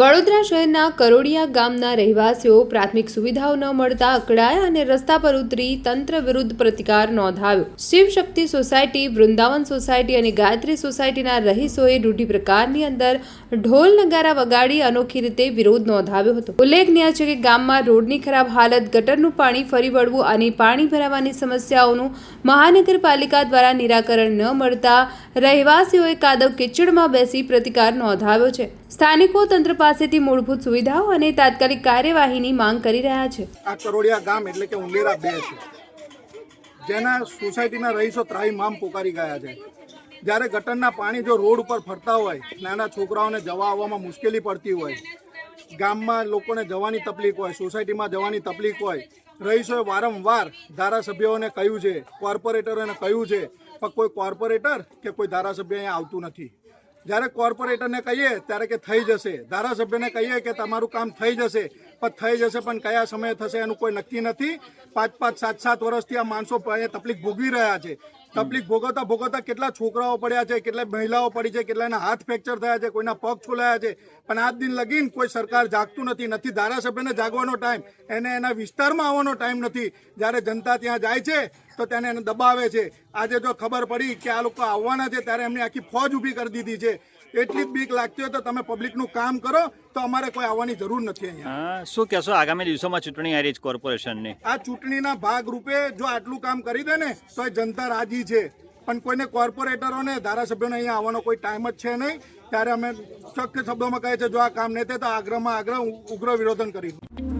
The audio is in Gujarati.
વડોદરા શહેરના કરોડિયા ગામના રહેવાસીઓ પ્રાથમિક સુવિધાઓ ન મળતા અકળાયા અને રસ્તા પર ઉતરી તંત્ર વિરુદ્ધ પ્રતિકાર નોંધાવ્યો. શિવશક્તિ સોસાયટી, વૃંદાવન સોસાયટી અને ગાયત્રી સોસાયટીના રહીશોએ રૂઢિ પ્રકારની અંદર ઢોલ નગારા વગાડી અનોખી રીતે વિરોધ નોંધાવ્યો હતો. ઉલ્લેખનીય છે કે ગામમાં રોડની ખરાબ હાલત, ગટરનું પાણી ફરી વળવું અને પાણી ભરાવાની સમસ્યાઓનું મહાનગરપાલિકા દ્વારા નિરાકરણ ન મળતા રહેવાસીઓએ કાદવ કિચડમાં બેસી પ્રતિકાર નોંધાવ્યો છે. સ્થાનિકો તંત્ર પાસેથી મૂળભૂત સુવિધાઓ અને તાત્કાલિક કાર્યવાહીની માંગ કરી રહ્યા છે. આ કરોડિયા ગામ એટલે કે ઉંલેરા બે છે. જેના સોસાયટીના રહીશો ત્રાહીમામ પોકારી ગયા છે. જ્યારે ગટરના પાણી જો રોડ ઉપર ફરતા હોય, નાના છોકરાઓને જવા આવવામાં મુશ્કેલી પડતી હોય ગામમાં લોકોને જવાની તકલીફ હોય, સોસાયટીમાં જવાની તકલીફ હોય, રહીશોએ વારંવાર ધારાસભ્યોને કહ્યું છે, કોર્પોરેટરોને કહ્યું છે, પણ કોઈ કોર્પોરેટર કે કોઈ ધારાસભ્ય અહીંયા આવતું નથી. જ્યારે કોર્પોરેટરને કહીએ ત્યારે કે થઈ જશે. ધારાસભ્યને કહીએ કે તમારું કામ થઈ જશે, પણ થઈ જશે પણ કયા સમયે થશે એનું કોઈ નક્કી નથી. પાંચ પાંચ સાત સાત વર્ષથી આ માણસો તકલીફ ભોગવી રહ્યા છે. તકલીફ ભોગવતા ભોગવતા કેટલા છોકરાઓ પડ્યા છે કેટલા મહિલાઓ પડી છે કેટલાના હાથ ફ્રેક્ચર થયા છે કોઈના પગ છોલાયા છે. પણ આજ દિન લગીન કોઈ સરકાર જાગતું નથી નથી ધારાસભ્યને જાગવાનો ટાઈમ એને એના વિસ્તારમાં આવવાનો ટાઈમ નથી. જ્યારે જનતા ત્યાં જાય છે તો તેને એને દબાવે છે. આજે જો ખબર પડી કે આ લોકો આવવાના છે ત્યારે એમની આખી ફોજ ઊભી કરી દીધી છે. એટલી જ બીક લાગતી હોય તો તમે પબ્લિકનું કામ કરો તો અમારે કોઈ આવવાની જરૂર નથી અહીંયા. શું કહેશો આગામી દિવસોમાં ચૂંટણી આવી કોર્પોરેશનની આ ચૂંટણીના ભાગ રૂપે જો આટલું કામ કરી દે ને તો જનતા રાજી છે. પણ કોઈને કોર્પોરેટરોને, ધારાસભ્યોને અહીંયા આવવાનો કોઈ ટાઈમ જ છે નહીં. ત્યારે અમે ચોખ્ખ શબ્દોમાં કહે છે, જો આ કામ નહીં થાય તો આગ્રહમાં આગ્રહ ઉગ્ર વિરોધન કરીશું.